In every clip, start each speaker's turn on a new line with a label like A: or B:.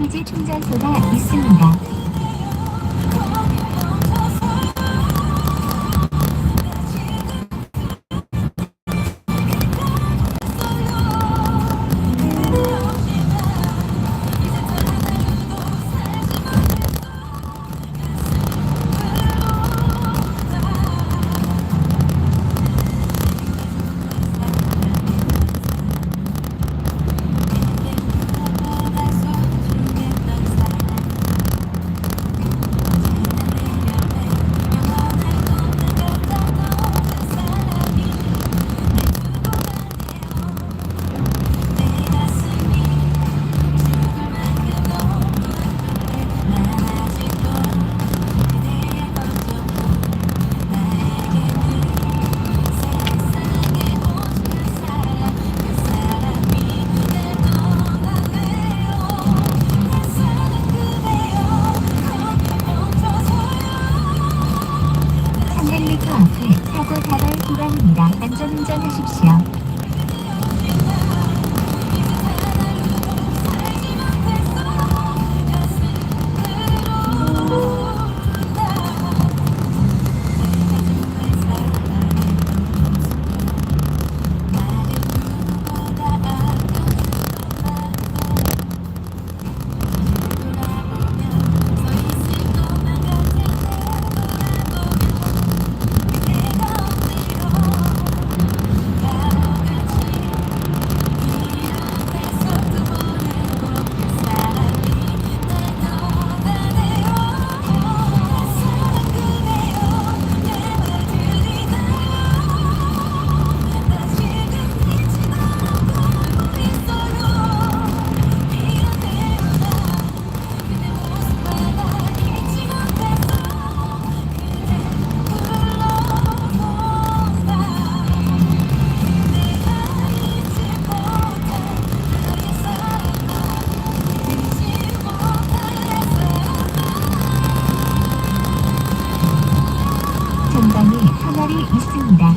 A: 기지 충전소가 있습니다. 있습니다.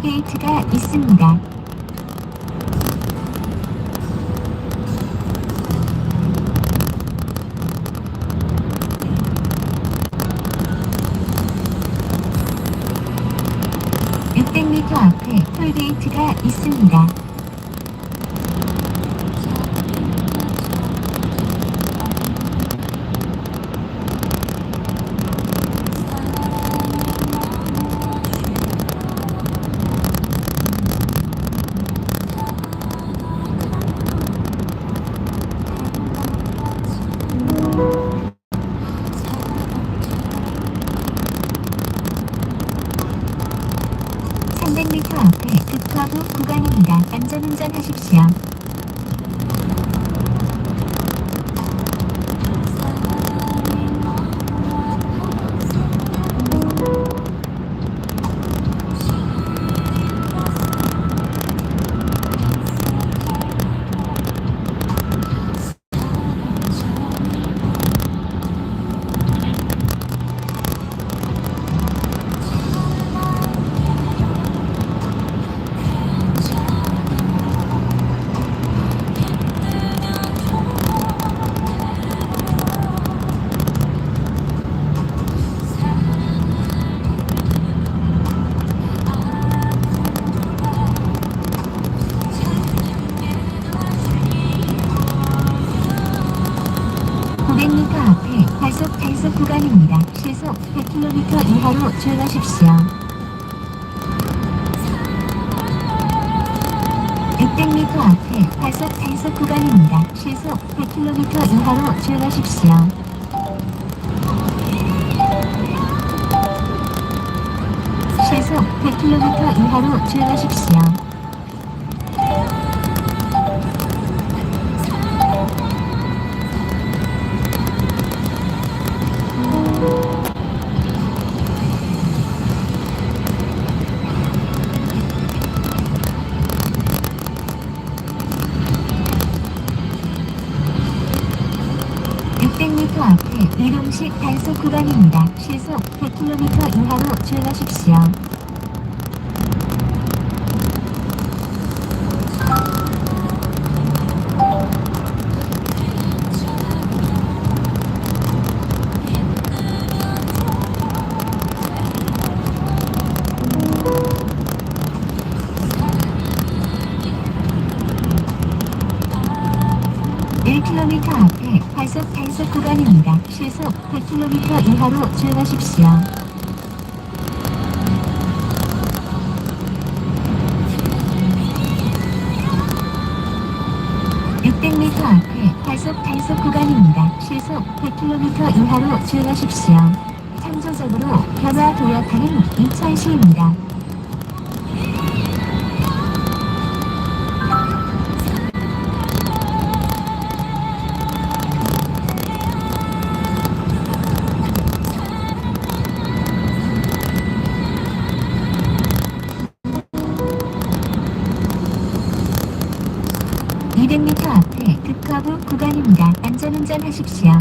A: 게이트가 있습니다.
B: 600m 앞에 과속 단속 구간입니다. 시속 100km 이하로 주행하십시오. 시속 100km 이하로 주행하십시오. 이동식 단속 구간입니다. 시속 100km 이하로 주행하십시오. m 앞에 과속 단속 구간입니다. 시속 100km 이하로 주행하십시오. 육0 0 m 앞에 과속 단속 구간입니다. 시속 100km 이하로 주행하십시오. 창조적으로 변화 도약하는 이천시입니다. 구간입니다. 안전운전 하십시오.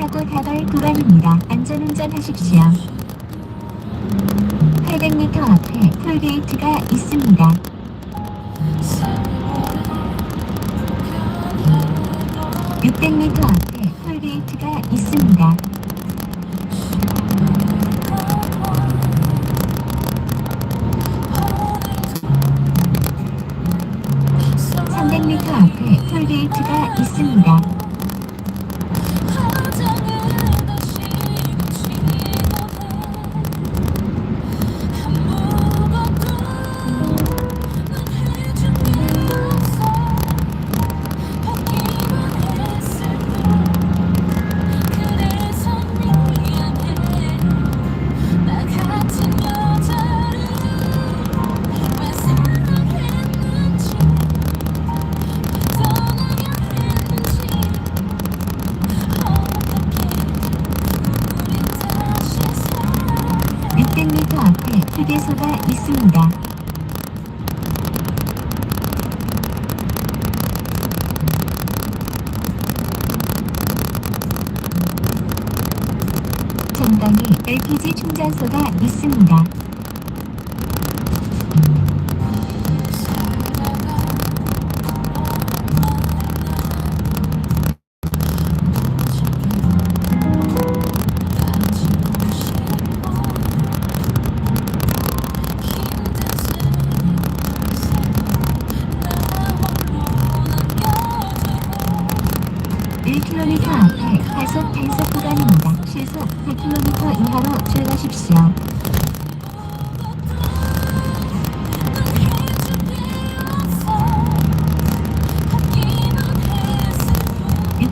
B: 사고 다발 구간입니다. 안전운전 하십시오. 800m 앞에 톨게이트가 있습니다. 육백 m 앞에 톨게이트가 있습니다. 전방에 LPG 충전소가 있습니다.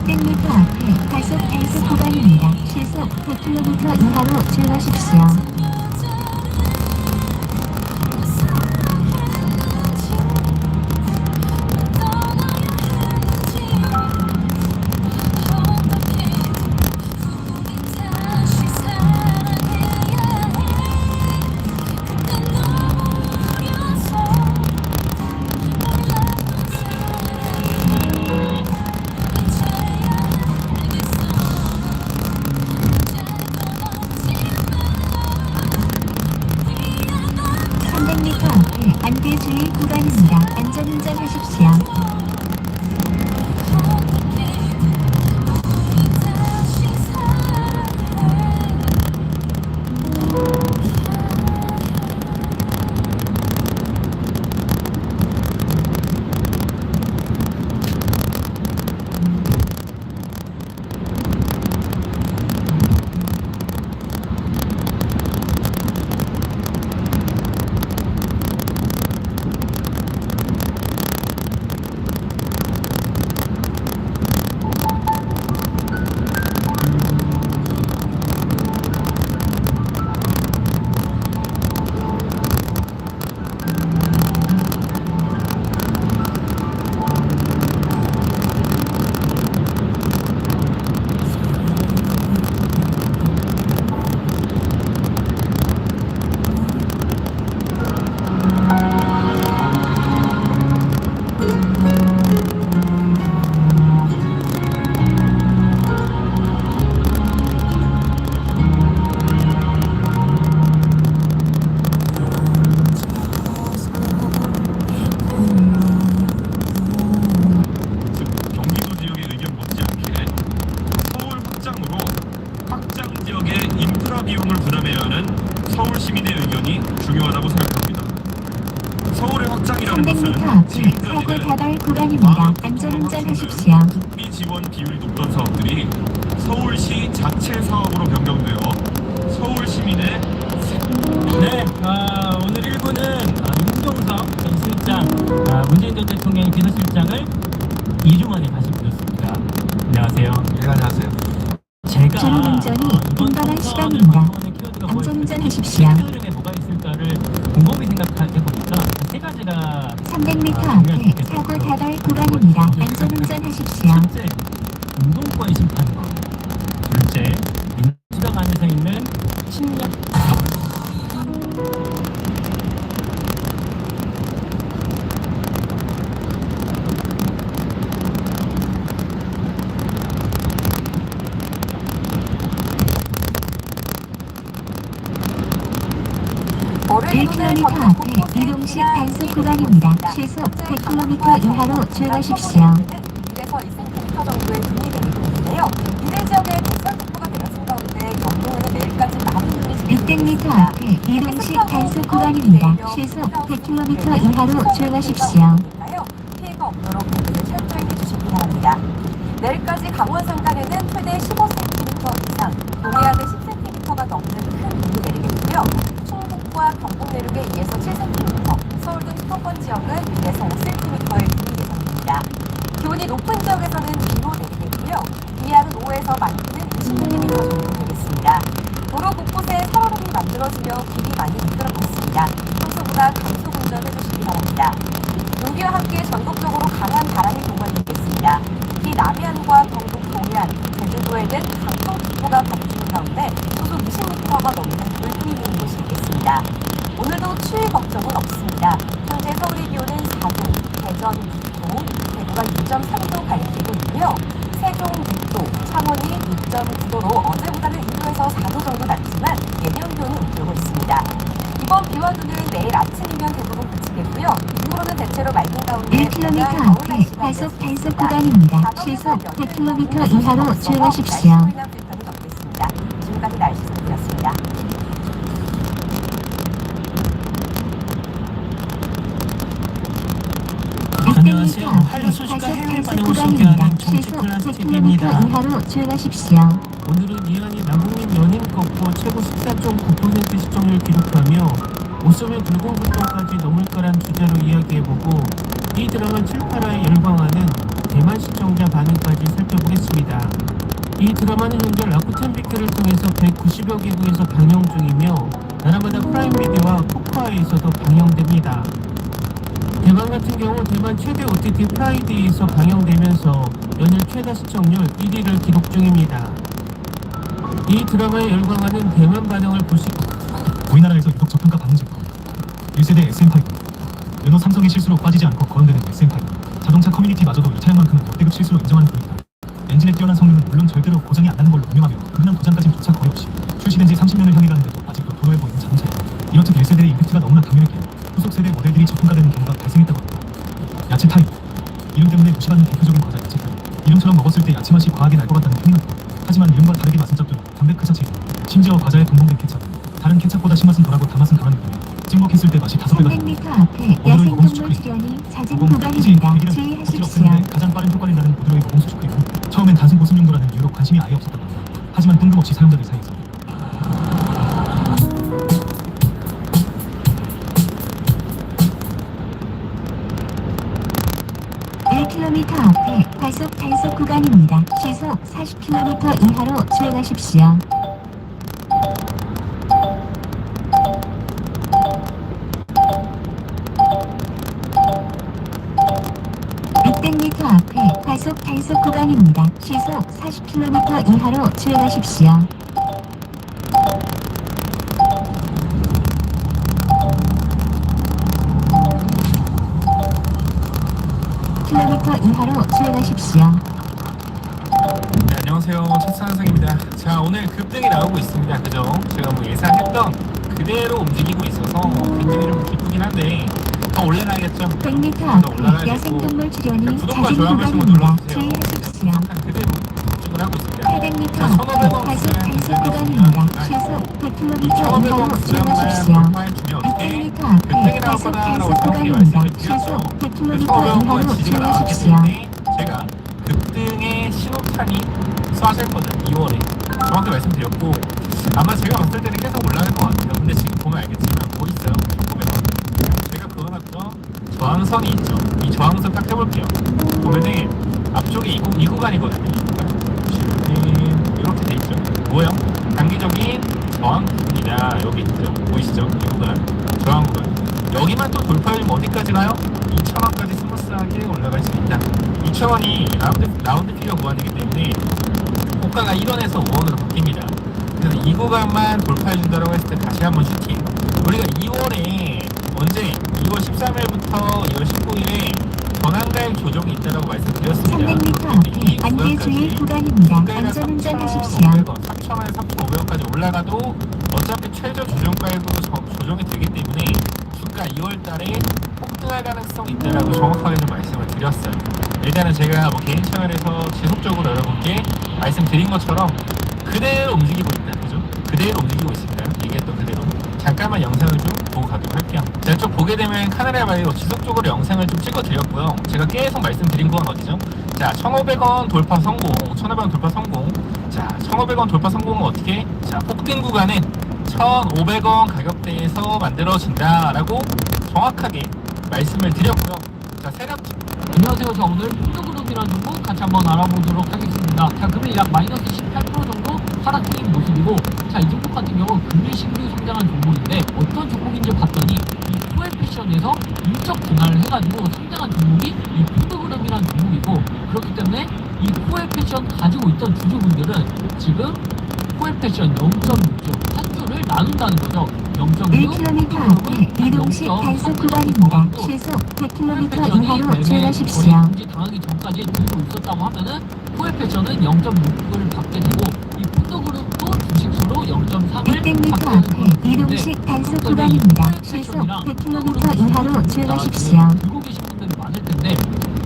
B: 100m 앞에 과속 단속 구간입니다. 시속 100km 이하로 주행하십시오. 안배주의 구간입니다. 안전운전하십시오. 사고 다발 구간입니다. 안전운전하십시오.
C: 국비 지원 비율이 높던 사업들이 서울시 자체 사업으로 변경되어 서울 시민의
D: 네, 아, 오늘 1부는 아, 임종석 전 실장, 아, 문재인 전 대통령의 비서실장을 2주 만에 다시 불렀습니다. 안녕하세요.
E: 네, 안녕하세요.
D: 제가
B: 전운전이
D: 어, 이번
B: 운반할
D: 선거는
B: 시간입니다. 안전운전하십시오.
D: 키워드 중에 뭐가 있을까를 곰곰이 가지가
B: 300m 앞에 사고 다발 구간입니다. 안전운전하십시오.
D: 첫째, 운동권 심판거. 둘째, 민주당 안에서 있는 침략
B: 네 1km 앞에 이동식 단속 구간입니다. 시속 100km 이하로 주행하십시오.
F: 그래서 2cm 정도의 눈이 내리고 있는데요. 이대 지역에 대선 특보가 내려진 가운데 영동에는 내일까지 많은 눈이
B: 600m 앞에 이동식 단속 구간입니다. 시속 100km 이하로 주행하십시오.
F: 니까요 피해가 없도록 모두를 철저히 해주시기 바랍니다. 내일까지 강원 산간에는 최대 15cm 이상, 동해안에 10cm가 넘는 큰 눈이 내리겠고요. 충북과 경북 내륙에 2에서 7cm, 서울 등 수도권 지역은 1에서 5cm의 눈이 예상됩니다. 기온이 높은 지역에서는 비로 내리겠고요. 이하는 5에서 많게는 20mm 정도 되겠습니다. 도로 곳곳에 살얼음이 만들어지며 길이 많이 미끄럽겠습니다. 평소보다 감속 운전해 주시기 바랍니다. 공기와 함께 전국적으로 강한 바람이 동반되겠습니다. 특히 남해안과 경북 동해안, 제주도에는 강풍특보가 발효 중인 가운데 소속 20m가 넘는 돌풍이 부는 곳이 있겠습니다. 오늘도 추위 걱정은 없습니다. 현재 서울의 기온은 4도, 대전 6도, 대구가 6.3도 가리키고 있고요. 세종 6도, 창원이 6.9도로 어제보다는 1도에서 4도 정도 낮지만 예년 기온은 오르고 있습니다. 이번 비와 눈은 내일 아침이면 대부분 그치겠고요. 이후로는 대체로 맑은 가운데
B: 1km 앞에 과속 단속 구간입니다. 시속 100km 이하로 주행하십시오.
F: 지금까지 날씨 정보였습니다.
D: 안녕하세요.
B: 600m
D: 한류 소식과 해외 반응을. 소개하는 정치
B: 시속
D: 클래스
B: 100km
D: TV입니다.
B: 이하로 주행하십시오.
D: 오늘은 이한이 남북민 연임 꺾고 최고 14.9% 시청률 기록하며 옷소매 불공불통까지 넘을 거란 주제로 이야기해보고 이 드라마 7, 8화에 열광하는 대만 시청자 반응까지 살펴보겠습니다. 이 드라마는 현재 라쿠텐 비키를 통해서 190여 개국에서 방영 중이며 나라마다 프라임 비디오와 포카에서도 방영됩니다. 대만 같은 경우 대만 최대 OTT 프라이데이에서 방영되면서 연일 최다 시청률 1위를 기록 중입니다. 이 드라마에 열광하는 대만 반응을 보시
G: 우리나라에서 유독 저평가 받는 제품 1세대 SM5 르노 삼성의 실수로 빠지지 않고 거론되는 SM5 자동차 커뮤니티마저도 이 차량만큼은 역대급 실수로 인정하는 분이다. 엔진의 뛰어난 성능은 물론 절대로 고장이 안 나는 걸로 유명하며 흔한 고장까지는 조차 거의 없이 출시된 지 30년을 향해 가는데도 아직도 도로에 보이는 자동차이다. 이렇듯 1세대의 임팩트가 너무나 강렬했기에 후속 6세대 모델들이 저평가되는 경우가 발생했다고 합니다. 야채 타입 이름 때문에 무시받는 대표적인 과자 야채 타입 이름처럼 먹었을 때 야채 맛이 과하게 날 것 같다는 평면 하지만 이름과 다르게 맛은 짭조름 담백 그 자체 심지어 과자에 동봉된 케찹 다른 케찹보다 신맛은 덜하고 단맛은 강한 느낌 찍먹했을 때 맛이 다섯 배가 납니다.
B: 300m 앞에 야생동물 출현이 잦은 구간입니다. 주의하십시오.
G: 가장 빠른 효과를 내는 모드로의 모공 수축크이고 처음엔 단순 보습 용도라는 이유로 관심이 아예 없었다고 합니다. 하지만 뜬금없이 사용자들 사이에서
B: 1km 앞에 과속 단속 구간입니다. 시속 40km 이하로 주행하십시오. (600m) 앞에 과속 단속 구간입니다. 시속 40km 이하로 주행하십시오. 이하로 주행하십시오.
H: 네, 안녕하세요. 첫사랑상입니다. 자, 오늘 급등이 나오고 있습니다. 그죠? 제가 뭐 예상했던 그대로 움직이고 있어서 굉장히 좀 기쁘긴 한데 더 올라가야겠죠?
B: 100m
H: 더
B: 앞에
H: 올라가야 되고
B: 야생동물
H: 한 번씩만
B: 구간입니다.
H: 한 그대로 집중을 하고 있습니다.
B: 800m
H: 자,
B: 앞에
H: 1500원
B: 과속
H: 구간
B: 단속
H: 구간입니다.
B: 구간입니다. 시속 100km
H: 이
B: 이하로
H: 1500원
B: 주행하십시오.
H: 구간만 돌파해주면 어떻게
B: 600m 앞에
H: 거다라고
B: 단속 구간입니다.
H: 말씀을 드렸죠.
B: 시속 100km
H: 1500원
B: 이하로
H: 지지가 나왔기
B: 주행하십시오.
H: 때문에 제가 급등의 신호탄이 쏴질 거다 2월에 정확히 말씀드렸고 아마 제가 봤을 때는 계속 올라갈 것 같아요 근데 지금 보면 알겠지만 뭐 있어요 1500원 제가 그어놨죠 저항선이 있죠 이 저항선 딱 해볼게요 보면은 앞쪽에 이, 구, 이 구간이거든요 지금 이렇게 돼 있죠 뭐예요? 단기적인 저항 부분이다 여기 있죠 보이시죠? 이 구간 저항 구간 여기만 또 돌파하면 어디까지 가요? 2,000원까지 스무스하게 올라갈 수 있다. 2,000원이 라운드, 라운드 피겨 구간이기 때문에 호가가 1원에서 5원으로 바뀝니다. 그래서 이 구간만 돌파해준다고 했을 때 다시 한번 슈팅. 우리가 2월에 언제 2월 13일부터 2월 19일에 전환가액 조정이 있다고 말씀드렸습니다.
B: 안개 주의 구간입니다. 안전운전하십시오.
H: 3,500원, 3,000원에 3,500원까지 올라가도 어차피 최저 조정가액으로 저- 조정이 되기 때문에 주가 2월달에 폭등할 가능성이 있다라고 정확하게 좀 말씀을 드렸어요. 일단은 제가 뭐 개인 채널에서 지속적으로 여러분께 말씀드린 것처럼 그대로 움직이고 있다, 그죠? 그대로 움직이고 있습니다. 얘기했던 그대로. 잠깐만 영상을 좀 보고 가도록 할게요. 자, 쭉 보게 되면 카메라 바이오 지속적으로 영상을 좀 찍어드렸고요. 제가 계속 말씀드린 건 어디죠? 자, 1,500원 돌파 성공, 1,500원 돌파 성공. 자, 1,500원 돌파 성공은 어떻게? 자, 폭등 구간은 1,500원 가격대에서 만들어진다 라고 정확하게 말씀을 드렸고요. 자, 세력
I: 안녕하세요. 자, 오늘 푸드그룹이라는 종목 같이 한번 알아보도록 하겠습니다. 자, 금일 약 마이너스 18% 정도 하락 중인 모습이고, 자, 이 종목 같은 경우 금일 신규 성장한 종목인데, 어떤 종목인지 봤더니, 이 코에피션에서 인적 분할을 해가지고 성장한 종목이 이 푸드그룹이라는 종목이고, 그렇기 때문에 이 코에피션 가지고 있던 주주분들은 지금 코에피션 0.6조, 한 주를 나눈다는 거죠. 0.6.
B: 1km 앞에 이동식 단속 구간입니다. 시속 100km 이하로 주행하십시오.
I: 당하기 전까지 들고 있었다고 하면은 코에피션은 0.6을 받게 되고 이 푸드그룹도 주식수로 0.3을
B: 600m 앞에 이동식 단속 구간입니다. 시속 100km 이하로 주행하십시오.
I: 들고 계신 분들이 많을 텐데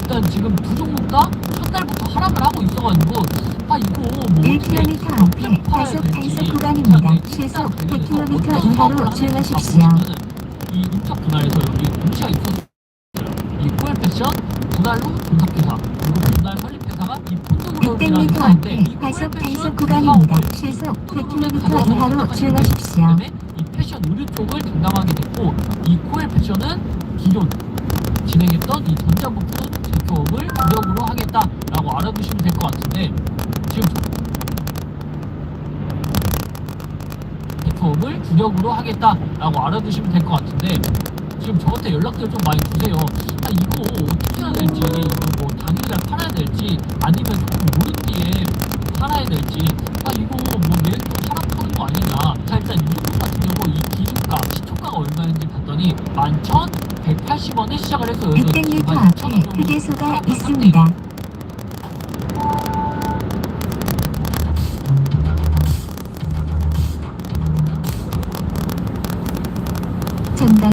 I: 일단 지금 두 종목 다 첫날부터 하락을 하고 있어가지고 아 이거 뭐
B: 1km 앞에 과속 단속 구간입니다. 시속 100km 이하로 주행하십시오.
I: 이 인적 분할에서 여기 공시가 있었어요. 이 코엘 패션 분할로 분석 회사 그리고 분할 설립 회사가 이 푸드그룹이라는
B: 600m
I: 회사인데 이
B: 앞에 과속 단속 구간입니다. 시속
I: 푸드그룹에
B: 100km
I: 가져가서
B: 이하로 주행하십시오.
I: 이 패션 의류 쪽을 담당하게 됐고 이 코엘 패션은 기존 진행했던 이 전자부품 제조업을 주력으로 하겠다라고 알아두시면 될 것 같은데 지금 제조업을 주력으로 하겠다라고 알아두시면 될 것 같은데 지금 저한테 연락들 좀 많이 주세요. 아 이거 어떻게 해야 될지 이거 뭐 당일날 팔아야 될지 아니면 조금 오른 뒤에 팔아야 될지 아 이거 뭐 내일 또 하락 하는 거 아니냐. 자 일단 이 종목 같은 경우 이 기준가 시초가가 얼마인지 봤더니 11,180원에 시작을 해서
B: 600m 앞에 휴게소가 있습니다.